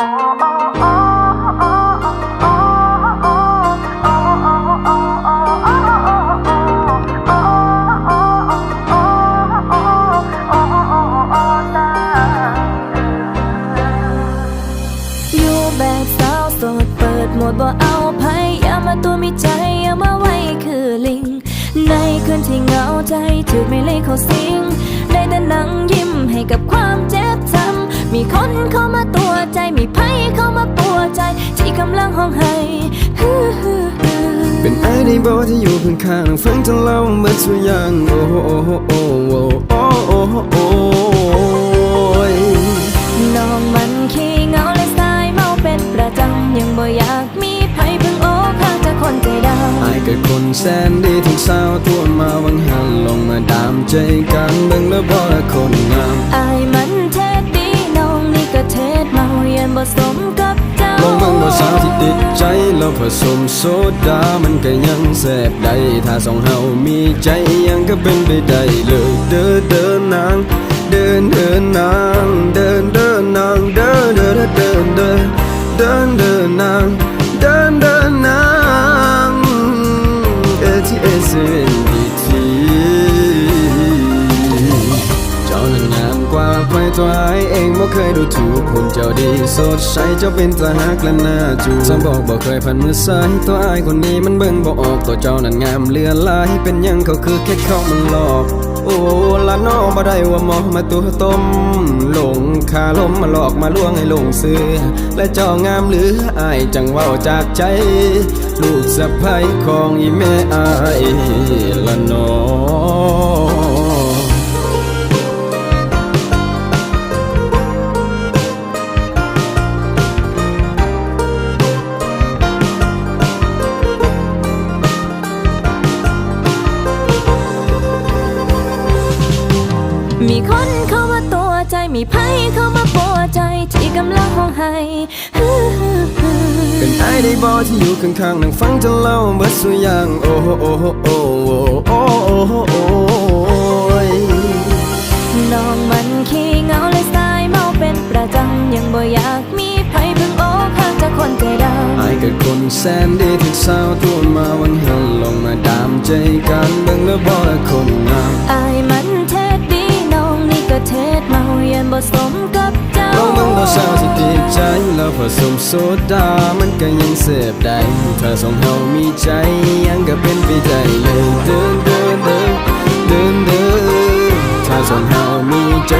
หมดบ่เอาภัยอย่ามาตัวมีใจอย่ามาไว้คือลิง ในคืนที่เหงาใจถูกไม่เลยเขาสิง ได้แต่นั่งยิ้มให้กับความเจ็บช้ำมีคนเขา กำลังห้องไห้เป็นไอ้ในโบที่อยู่ข้างๆฟังจนเล่าเมื่อสุอย่างโอ้โอ้โอ้โอ้โอ้โอ้โอ้ยน้องมันขี้เงาและสายเมาเป็นประจำยังบ่อยากมีภัยเพิ่งโอ้ข้างจากคนใจดำไอเกิดคนแสนดีถึงสาวตัวมาวังหันลงมาดามใจกันเบิ่งแล้วบ่ละคนงามไอมันเทศดีน้องนี่ก็เทศเมาเย็นบ่สม สาวที่ติดใจเราผสมโซดา มันก็ยังแสบได้ ถ้าสองเฮามีใจยังก็เป็นไปได้เลยเดินเดินนาง เดินเดินนาง ตัวายเองบ่เคยดูถูกหุ่นเจ้าดีสดใสเจ้าเป็นตาหักและน่าจูบฉันบอกบ่เคยผ่านมือซ้ายตัวไอายคนนี้มันเบิ่งบ่ออกตัวเจ้านั้นงามเลือนลายเป็นยังเขาคือแค่เขามันหลอก โอ้ละน้องบ่ได้ว่าหมอมาตัวต้มหลงคาลมมาหลอกมาลวงให้หลงเสือและเจ้างามหรืออายจังเว้าจากใจ ลูกสะใภ้ของอีแม่อายละน้อง มีคนเข้ามาตัวใจ มีภัยเข้ามาปัวใจ ที่กำลังห้องไห้ฮือฮือฮือเป็นไอ้ในบอที่อยู่ข้างๆนั่งฟังจนเล่าเบิดสุอย่าง โอ้โหโอ้โหโอ้โหโอ้โหโอ้โหโอ้ยน้องมันขี้เหงาและสายเมาเป็นประจำยังบ่อยากมีภัยเพิ่งโอ้ข้างจากคนใจดำไอ้เกิดคนแสนดีถึงสาวตัวมาวันหันลงมาดามใจกันเบิ่งแล้วบ่ละคน สมกับเจ้าลองเบิ่งว่าสาวที่ติดใจแล้วผสมโซดา มันก็ยังเสพได้ถ้าสองเฮามีใจยังก็เป็นไปได้เลยเดินเดินเดินเดินเดินถ้าสองเฮามีใจ